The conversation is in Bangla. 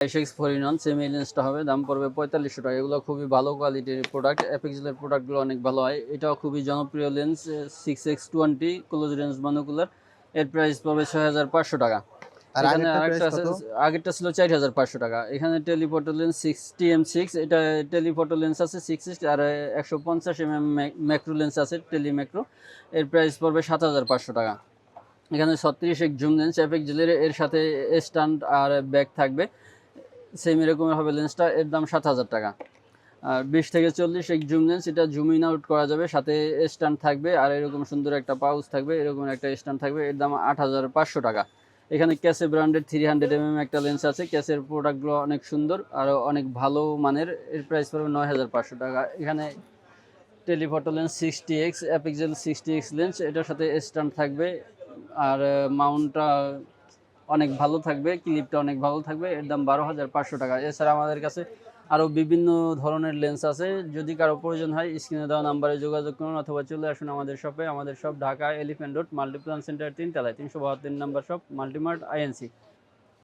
X four in one semi লেন্সটা হবে দাম পড়বে পঁয়তাল্লিশশো টাকা। এগুলো খুবই ভালো কোয়ালিটির প্রোডাক্ট অ্যাপেক্সেলের প্রোডাক্টগুলো অনেক ভালো হয়। এটাও খুবই জনপ্রিয় lens six X twenty close range এর প্রাইস পড়বে ছয় হাজার পাঁচশো টাকা। এখানে আরেকটা আছে আগেরটা ছিল চার হাজার পাঁচশো টাকা। এখানে টেলিফটো লেন্স এম সিক্স এটা টেলিফটো লেন্স আছে সিক্স আর একশো পঞ্চাশ এম এম ম্যাক্রো লেন্স আছে টেলি ম্যাক্রো এর প্রাইস পড়বে সাত হাজার পাঁচশো টাকা। এখানে ছত্রিশ এক জুম লেন্স জেলের এর সাথে স্ট্যান্ড আর ব্যাগ থাকবে। সেম এরকমের হবে লেন্সটা এর দাম সাত হাজার টাকা। আর বিশ থেকে চল্লিশ এক জুম লেন্স এটা জুম ইন আউট করা যাবে, সাথে স্ট্যান্ড থাকবে, আর এরকম সুন্দর একটা পাউচ থাকবে, এরকম একটা স্ট্যান্ড থাকবে, এর দাম আট হাজার পাঁচশো টাকা। এখানে ক্যাসে ব্র্যান্ডের থ্রি হান্ড্রেড এম একটা লেন্স আছে ক্যাসের প্রোডাক্টগুলো অনেক সুন্দর, আর অনেক ভালো মানের, এর প্রাইস পড়বে নয় হাজার পাঁচশো টাকা। এখানে telephoto lens sixty X Apexel sixty X lens এটার সাথে স্ট্যান্ড থাকবে, আর মাউন্টটা অনেক ভালো থাকবে ক্লিপটা অনেক ভালো থাকবে, এর দাম বারো হাজার পাঁচশো টাকা। এছাড়া আমাদের কাছে আরও বিভিন্ন ধরনের লেন্স আছে, যদি কারও প্রয়োজন হয় স্ক্রিনে দেওয়া নাম্বারে যোগাযোগ করুন অথবা চলে আসুন আমাদের শপে আমাদের shop Dhaka Elephant Road Multiplan Center তিনতলায়, তিনশো বাহাত্তর নাম্বার শপ মাল্টিমার্ট আইএনসি